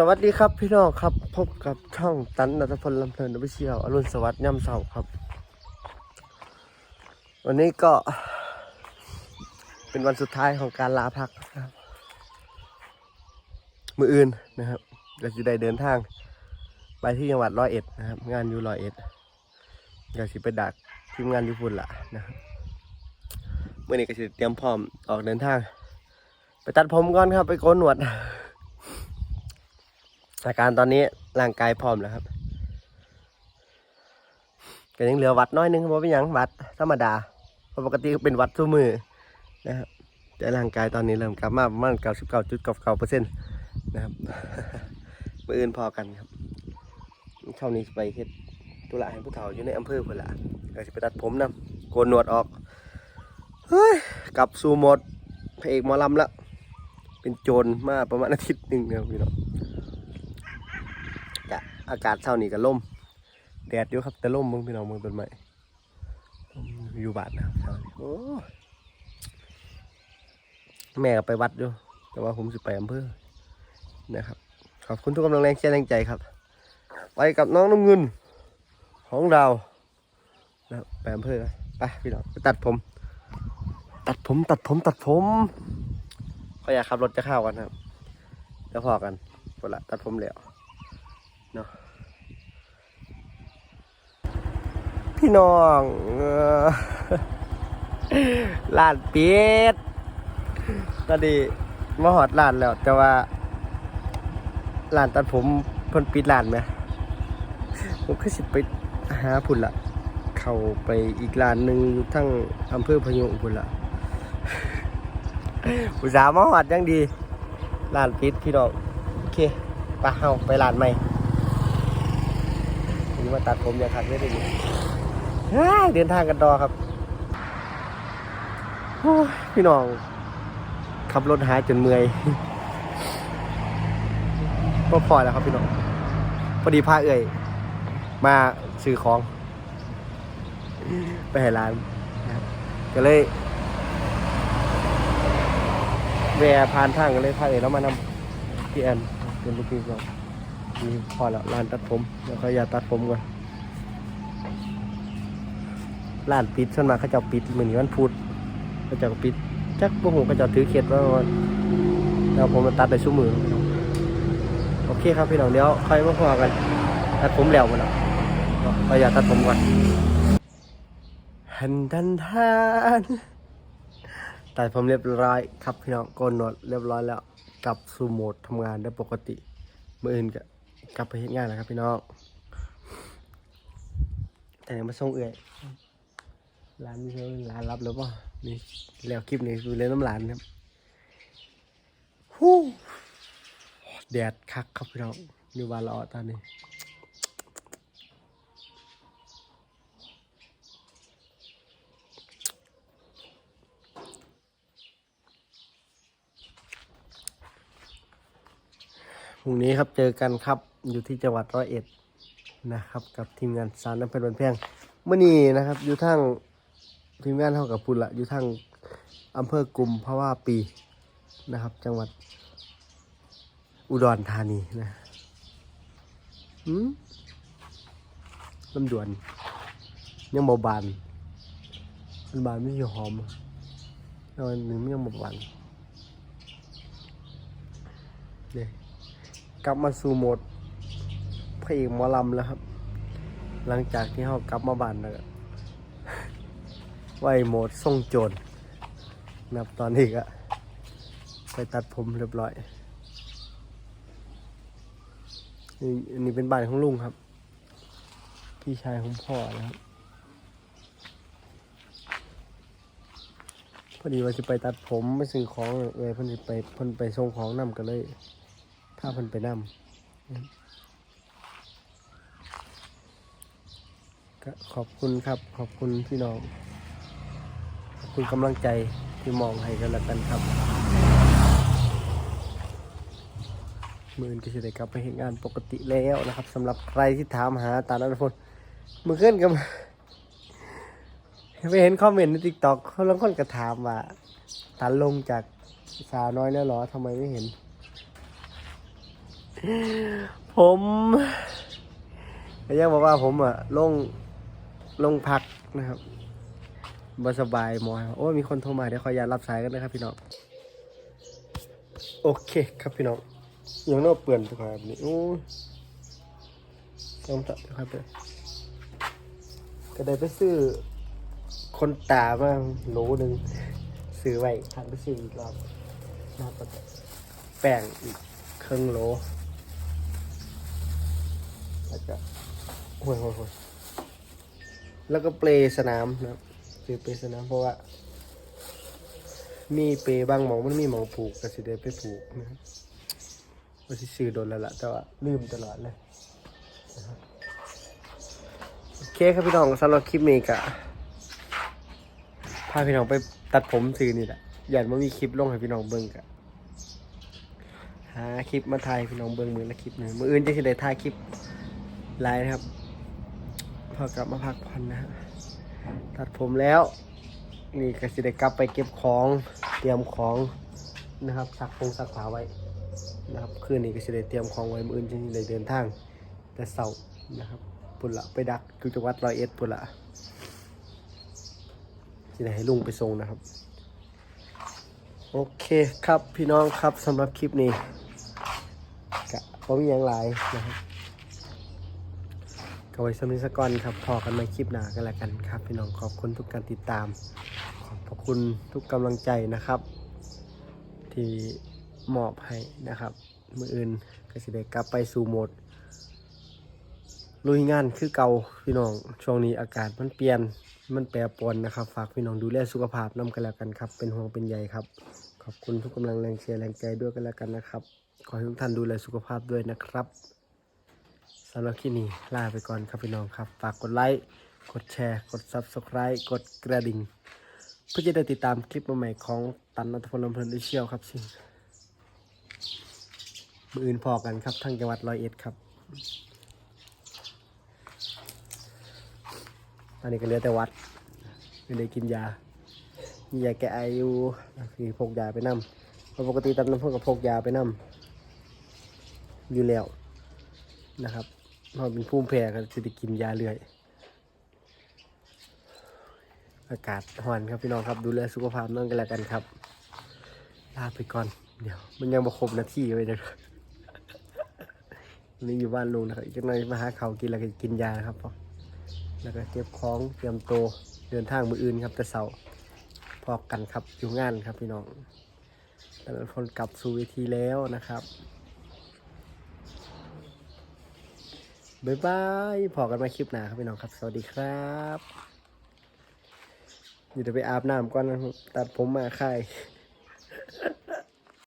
สวัสดีครับพี่น้องครับ พบกับช่องตันนัทพลลำเพลินวิเชียวอรุณสวัสดิ์ย่ำเสาครับ วันนี้ก็ เป็นวันสุดท้ายของการลาพักนะครับ มืออื่นนะครับก็จะได้เดินทาง ไปที่จังหวัดร้อยเอ็ดนะครับ งานอยู่ร้อยเอ็ดก็สิไปดักทีมงานญี่ปุ่นละนะครับเมื่อนี้ก็จะเตรียมพร้อมออกเดินทาง ไปตัดผมก่อนครับ ไปโกนหนวด อาการตอนนี้ร่างกายพร้อมแล้วครับก็ยังเหลือวัดน้อยนึงเพราะเป็นยังวัดธรรมดาเพราะปกติเป็นวัดทุกมือนะครับแต่ร่างกายตอนนี้เริ่มกลับมาประมาณเก้าสิบเก้าจุดเก้าเก้าเปอร์เซ็นต์นะครับมืออื่นพอกันครับเท่านี้ไปเฮ็ดตุลาให้ผู้เฒ่าอยู่ในอำเภอเพื่อนละก็จะไปตัดผมนะโกนหนวดออกเฮ้ยกลับสู่หมดพระเอกหมอลำล้วเป็นโจรมาประมาณอาทิตย์หนึ่งนะครับพี่น้อง กะอากาศเช้านี้ก็ล่มแดดอยู่ครับแต่ล่มมึงพี่น้องมึงต้นไม้ล่มอยู่บ้านนะครับเช้านี้โอ้แม่ก็ไปวัดอยู่แต่ว่าผมสิไปอำเภอนะครับขอบคุณทุกกำลังแรงเชียร์แรงใจครับ ไปกับน้องน้ำเงินของเรานะไปอำเภอกันไปพี่น้องไปตัดผม ตัดผมตัดผมตัดผมก็อยากขับรถจะเข้ากันครับแล้วพอกันหมดละตัดผมแล้ว พี่น้องเอ่อร้านปิดตอนนี้มาหอดร้านแล้ว แต่ว่าร้านตัดผมเพิ่นปิดร้านไหมผมก็สิไปหาพุ่นละเข้าไปอีกร้านหนึ่งอยู่ทั้งอำเภอพยุงพุ่นละอุตส่าห์มาหอดยังดีร้านปิดพี่น้อง โอเคไปเฮาไปร้านใหม่ นี่มาตัดผมอย่างคักได้ดีเฮ้ยเดินทางกันต่อครับพี่น้อง ขับรถหายจนเมื่อยก็พอแล้วครับพี่น้องพอดีพาเอ่ยมาซื้อของ ไปให้ร้านก็เลยแวะผ่านทางก็เลยพาเอ่ยแล้วมานำพี่แอนเป็นลูกพี่ก่อน นี่พอแล้วร้านตัดผมแล้วก็อย่าตัดผมก่อนร้านปิดส่วนมากเขาจะปิดมือนี้วันพุธเขาจะปิดจักพวกผมเขาเจะถือเข็ดว่าแล้วผมมาตัดในชั่วมือโอเคครับพี่น้องเดี๋ยวค่อยมาพอกัน ตัดผมแล้วมันอะก็อย่าตัดผมก่อนหันดันทานตัดผมเรียบร้อยครับพี่น้องโกนหนวดเรียบร้อยแล้วกลับสู่โหมดทำงานได้ปกติเมื่ออื่นก็ กลับไปเฮ็ดงานแล้วครับพี่น้อง แต่ยังมาส่งเอื่อยร้านนี้เขาร้านรับหรือเปล่านี่แล้วคลิปนี้คือเล่นน้ำร้านครับฮู้แดดคักครับพี่น้องอยู่บ้านเราตอนนี้พรุ่งนี้ครับเจอกันครับ อยู่ที่จังหวัดร้อยเอ็ดนะครับ กับทีมงานสารน้ำเพชรบันเพียงเมื่อนี้นะครับ อยู่ทางทีมงานเท่ากับพุ่นละอยู่ทางอำเภอกลุ่มพระว่าปีนะครับ จังหวัดอุดรธานีนะอืมลำดวน ยังเบาบานมันบานไม่ใช่หอมแล้วอันหนึ่งยังเบาบานเนี่ยกลับมาสู่โหมด ระเอกหมอลำแล้วครับ หลังจากที่เขากลับมาบ้านแล้วไว้โหมดส่งโจรนับตอนนี้ก็ไปตัดผมเรียบร้อยนี่อันนี้เป็นบ้านของลุงครับ พี่ชายของพ่อนะครับพอดีว่าจะไปตัดผมไปซื้อของเอยเพิ่นไปเพิ่นไปส่งของนำกันเลย ถ้าเพิ่นไปนำ ก็ขอบคุณครับ ขอบคุณพี่น้อง ขอบคุณกำลังใจที่มองให้กันและกันครับมือนก็จะได้กลับไปเห็นงานปกติแล้วนะครับสำหรับใครที่ถามหาตาลันพลมือขึ้นกับไปเห็นคอมเมนต์ในติ๊กต็อกเขาลางคนก็ถามว่าตาลงจากสาวน้อยแล้วหรอทำไมไม่เห็น ผมก็ยังบอกว่าผมอะลง ลงพักนะครับบสบายหมอยโอ้มีคนโทรมาเดี๋ยวขออนุญาตรับสายกันนะครับพี่น้องโอเคครับพี่น้องยังนอกเปื่อนตัวครับนี่โอ้ยต้องตัดครับเด้อก็ได้ไปซื้อคนตามาโหลหนึ่งซื้อไว้ทันไปซื้ออีกรอบนะครับแป้งอีกครึ่งโหลแล้วก็โอ้ยโอ้ยโอ้ย แล้วก็เปลสนามนะครับซื้อเปลสนามเพราะว่า มีเปลบางหมองมันมีหมองผูกก็สิได้ไปผูกนะครับว่าสิซื้อโดนแล้วล่ะแต่ว่าลืมตลอดเลยโอเคครับพี่น้องสำหรับคลิปนี้กะพาพี่น้องไปตัดผมซื้อนี่แหละอยากมามีคลิปลงให้พี่น้องเบิ่งกะหาคลิปมาถ่ายพี่น้องเบิ่งมือละคลิปหนึ่งมืออื่นจะสิได้ถ่ายคลิปไลน์นะครับ พอกลับมาพักผ่อนนะฮะตัดผมแล้ว นี่ก็สิได้กลับไปเก็บของเตรียมของนะครับซักพงซักผ้าไว้นะครับคืนนี้ก็สิได้เตรียมของไว้มืออื่นจะได้เดินทาง แต่เสาร์นะครับปุ่นละไปดักอยู่จังหวัดร้อยเอ็ดปุ่นละที่ไหนให้ลุงไปส่งนะครับ โอเคครับพี่น้องครับสำหรับคลิปนี้กะผมมีอย่างไรนะครับ ก็ไว้สำนึกสักก่อนครับพอกันใหม่คลิปหน้ากันแล้วกันครับ พี่น้องขอบคุณทุกการติดตาม ขอบพระคุณทุกกำลังใจนะครับ ที่มอบให้นะครับ มืออื่นก็สิได้กลับไปสู่โหมดลุยงานคือเก่าพี่น้องช่วงนี้อากาศมันเปลี่ยนมันแปรปรวนนะครับ ฝากพี่น้องดูแลสุขภาพน้ำกันแล้วกันครับ เป็นห่วงเป็นใยครับ ขอบคุณทุกกำลังแรงเชียร์แรงใจด้วยกันแล้วกันนะครับ ขอให้ทุกท่านดูแลสุขภาพด้วยนะครับำหรับคลิปนี้ลาไปก่อนครับพี่น้องครับ ฝากกดไลค์ กดแชร์ กด subscribe กดกระดิ่ง เพื่อจะได้ติดตามคลิปใหม่ๆของตันนัทพลลำเพลินดิเชียลครับสิมืออื่นพอกันครับทั้งจังหวัดร้อยเอ็ดครับ ตอนนี้ก็เหลือแต่วัดไม่ได้กินยามียาแก้ไออยู่คือพกยาไปนำเพราะปกติตามน้ำพวกกับพกยาไปนำอยู่แล้วนะครับ เพราะเป็นภูมิแพ้ก็จะได้กินยาเรื่อย อากาศร้อนครับพี่น้องครับดูแลสุขภาพนั่นกันแล้วกันครับ ลาไปก่อน เดี๋ยว มันยังมาครบนาทีไว้เลยวันนี่อยู่บ้านลุงนะครับอีกจักหน่อยมาหาเขากินแล้วก็กินยานะครับพ่อแล้วก็เก็บของเตรียมโตเดินทางมืออื่นครับแต่เสาพอกันครับอยู่งานครับพี่น้องแต่ละคนกลับสู่เวทีแล้วนะครับ บ๊ายบายพอกันมาคลิปหน้าครับพี่น้องครับ สวัสดีครับอยู่จะไปอาบน้ำก่อนนะครับตัดผมมาค่าย